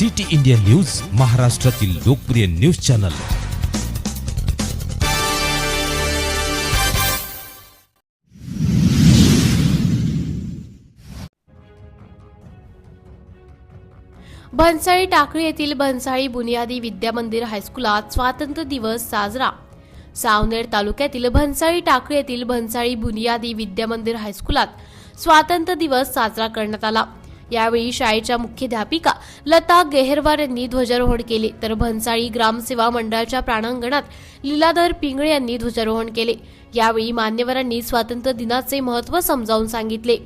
City India news महाराष्ट्रातील लोकप्रिय news channel. Bhansali Takli येथील भन्साळी बुनियादी विद्यामंदिर हायस्कुलात स्वातंत्र्य दिवस साजरा. सावनेर तालुक्यातील भन्साळी टाकळी येथील भन्साळी बुनियादी विद्यामंदिर हायस्कुलात स्वातंत्र्य दिवस साजरा करण्यात आला. यावेळी शाळेच्या मुख्याध्यापिका लता गेहरवार यांनी ध्वजारोहण केले. तर भन्साळी ग्रामसेवा मंडळाच्या प्राणांगणात लीलाधर पिंगळे यांनी ध्वजारोहण केले. यावेळी मान्यवरांनी स्वातंत्र्य दिनाचे महत्त्व समजावून सांगितले.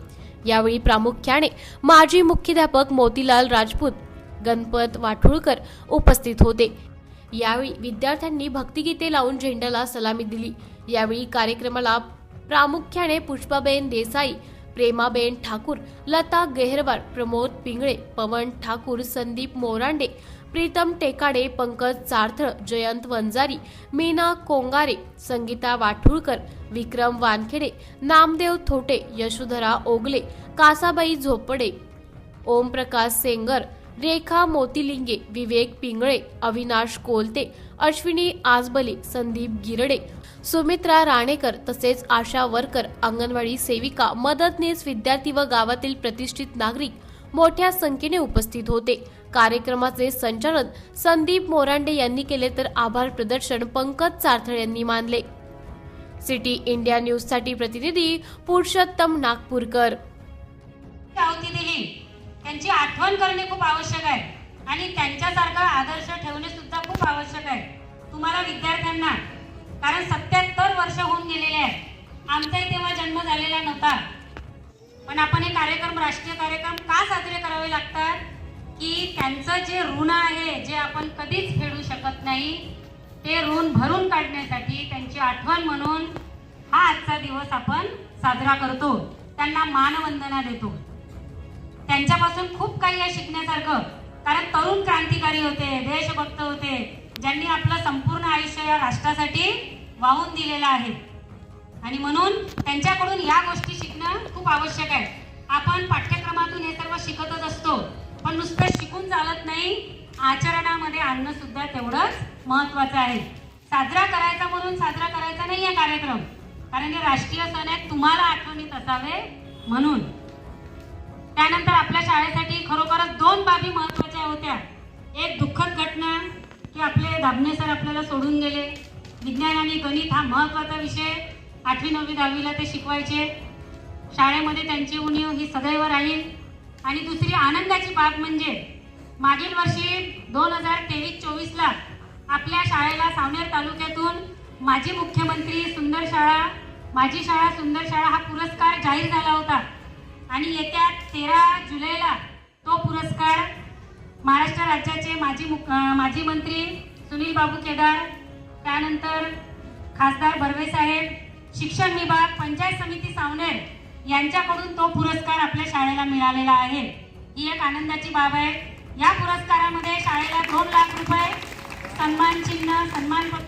यावेळी प्रामुख्याने माजी मुख्याध्यापक मोतीलाल राजपूत गणपत वाठुळकर उपस्थित होते. यावेळी विद्यार्थ्यांनी भक्तिगीते लावून झेंड्याला सलामी दिली. यावेळी कार्यक्रमाला प्रामुख्याने पुष्पाबेन देसाई प्रेमाबेन ठाकूर लता गेहरवार प्रमोद पिंगळे पवन ठाकूर संदीप मोरांडे प्रीतम टेकाडे पंकज चारथळ जयंत वंजारी मीना कोंगारे संगीता वाठुळकर विक्रम वानखेडे नामदेव थोटे यशोधरा ओगले कासाबाई झोपडे ओमप्रकाश सेंगर रेखा मोतीलिंगे विवेक पिंगळे अविनाश कोलते अश्विनी आजबले संदीप गिरडे सुमित्रा राणेकर तसेच आशा वरकर अंगणवाडी सेविका मदतनीस विद्यार्थी व गावातील प्रतिष्ठित नागरिक मोठ्या संख्येने उपस्थित होते. कार्यक्रमाचे संचालन संदीप मोरांडे यांनी केले तर आभार प्रदर्शन पंकज चारथळ यांनी मानले. सिटी इंडिया न्यूजसाठी प्रतिनिधी पुरुषोत्तम नागपूरकर. त्यांची आठवण करणे खूप आवश्यक आहे. आणि त्यांच्यासारखा आदर्श ठेवणे सुद्धा खूप आवश्यक आहे. तुम्हाला विद्यार्थ्यांना कारण सत्याहत्तर वर्ष होऊन गेलेले आहेत. आमचाही तेव्हा जन्म झालेला नव्हता. पण आपण हे कार्यक्रम राष्ट्रीय कार्यक्रम का साजरे करावे लागतात? की त्यांचं जे ऋण आहे जे आपण कधीच फेडू शकत नाही ते ऋण भरून काढण्यासाठी त्यांची आठवण म्हणून हा आजचा दिवस आपण साजरा करतो. त्यांना मानवंदना देतो. त्यांच्यापासून खूप काही आहे शिकण्यासारखं. कारण तरुण क्रांतिकारी होते देशभक्त होते ज्यांनी आपलं संपूर्ण आयुष्य या राष्ट्रासाठी वाहून दिलेलं आहे. आणि म्हणून त्यांच्याकडून या गोष्टी शिकणं खूप आवश्यक आहे. आपण पाठ्यक्रमातून हे सर्व शिकतच असतो पण नुसतं शिकून चालत नाही आचरणामध्ये आणणं सुद्धा तेवढंच महत्वाचं आहे. साजरा करायचा म्हणून साजरा करायचा नाही आहे कार्यक्रम. कारण हे राष्ट्रीय सण आहेत तुम्हाला आठवणीत असावे म्हणून. त्यानंतर आपल्या शाळेसाठी खरोखरच दोन बाबी महत्त्वाच्या होत्या. एक दुःखद घटना की आपले दाभणे सर आपल्याला सोडून गेले. विज्ञान आणि गणित हा महत्त्वाचा विषय. आठवी नववी दहावीला ते शिकवायचे. शाळेमध्ये त्यांची उणीव ही सदैव राहील. आणि दुसरी आनंदाची बाब म्हणजे मागील वर्षी दोन हजार तेवीस चोवीसला आपल्या शाळेला सावनेर तालुक्यातून माजी मुख्यमंत्री सुंदर शाळा माझी शाळा सुंदर शाळा हा पुरस्कार जाहीर झाला होता. आणि येत्या तेरा जुलैला तो पुरस्कार महाराष्ट्र राज्याचे माजी मुख माजी मंत्री सुनील बाबू केदार त्यानंतर खासदार बर्वे साहेब शिक्षण विभाग पंचायत समिती सावनेर यांच्याकडून तो पुरस्कार आपल्या शाळेला मिळालेला आहे. ही एक आनंदाची बाब आहे. या पुरस्कारामध्ये शाळेला दोन लाख रुपये सन्मान चिन्ह सन्मानपत्र